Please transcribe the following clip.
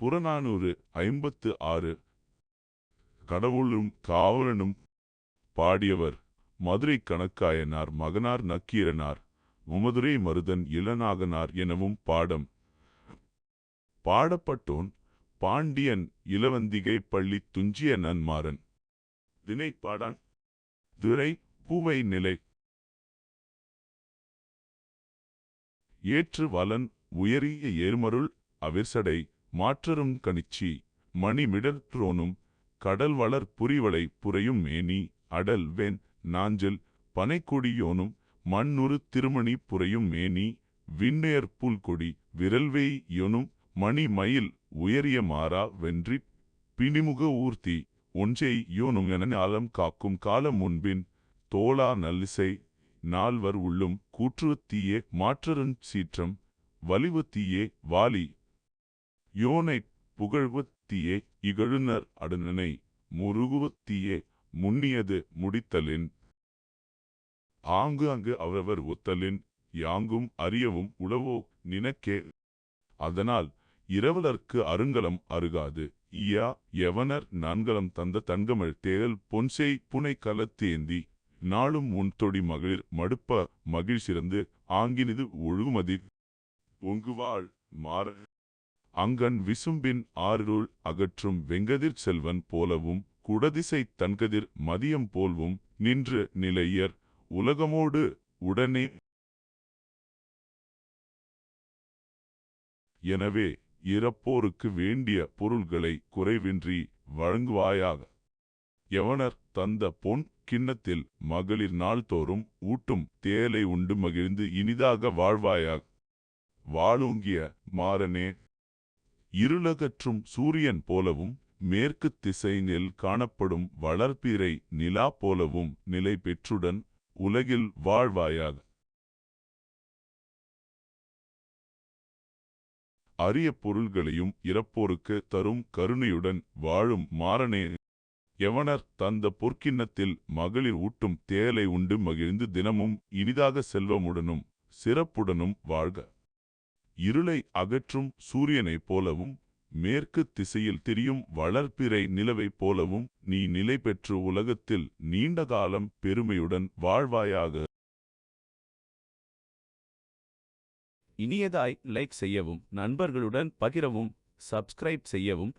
புறநானூறு ஐம்பத்து ஆறு. கடவுளும் காவலனும் பாடியவர் மதுரை கணக்காயனார் மகனார் நக்கீரனார் உமதுரை மருதன் இளநாகனார் எனவும் பாடம். பாடப்பட்டோன் பாண்டியன் இளவந்திகை பள்ளி துஞ்சிய நன்மாறன். தினை பாடான் துரை பூவை நிலை. ஏற்று வலன் உயரிய ஏர்மருள் அவிர்சடை. மாற்றரும் கணிச்சி மணிமிடற்றோனும் கடல் வளர் புரிவளை புரையும் மேனி அடல் வெண் நாஞ்சல் பனைக்கொடியோனும் மண்ணுறு திருமணி புரையும் மேனி விண்ணையர் புல்கொடி விரல்வேய் யோனும் மணி மயில் உயரிய மாறா வென்றி பிணிமுக ஊர்த்தி ஒன்றை யோனும் என ஞாலம் காக்கும் காலம் முன்பின் தோளா நல்லிசை நால்வர் உள்ளும் கூற்று தீயே மாற்றருஞ் சீற்றம் வலிவு தீயே வாலி யோனைப் புகழ்வு தீயே இகழுனர் அடுநனை முருகுவ தீயே முன்னியது முடித்தலின். ஆங்கு அங்கு அவரவர் ஒத்தலின் யாங்கும் அறியவும் உளவோ நினக்கே. அதனால் இரவலர்க்கு அருங்கலம் அருகாது. ஈயா எவனர் நன்கலம் தந்த தங்கமிழ் தேல் பொன்செய் புனை கலத்தேந்தி நாளும் உன் தொடி மகளிர் மடுப்ப மகிழ்ச்சிறந்து ஆங்கினிது ஒழுகுமதி. ஒங்குவாள் மாற அங்கன் விசும்பின் ஆருள் அகற்றும் வெங்கதிர் செல்வன் போலவும் குடதிசை தன்கதிர் மதியம் போல்வும் நின்று நிலையர் உலகமோடு உடனே எனவே இறப்போருக்கு வேண்டிய பொருள்களை குறைவின்றி வழங்குவாயாக. எவனர் தந்த பொன் கிண்ணத்தில் மகளிர் நாள்தோறும் ஊட்டும் தேலை உண்டு மகிழ்ந்து இனிதாக வாழ்வாயாக. வாழோங்கிய மாறனே இருளகற்றும் சூரியன் போலவும் மேற்கு திசையினில் காணப்படும் வளர்ப்பீரை நிலா போலவும் நிலை பெற்றுடன் உலகில் வாழ்வாயாக. அரிய பொருள்களையும் இறப்போருக்கு தரும் கருணையுடன் வாழும் மாறனே. எவனர் தந்த பொற்கிண்ணத்தில் மகளிர் ஊட்டும் தேலை உண்டு மகிழ்ந்து தினமும் இனிதாக செல்வமுடனும் சிறப்புடனும் வாழ்க. இருளை அகற்றும் சூரியனைப் போலவும் மேற்கு திசையில் திரியும் வளர்ப்பிறை நிலவைப் போலவும் நீ நிலை பெற்று உலகத்தில் நீண்ட காலம் பெருமையுடன் வாழ்வாயாக. இனியதாய் லைக் செய்யவும் நண்பர்களுடன் பகிரவும் சப்ஸ்கிரைப் செய்யவும்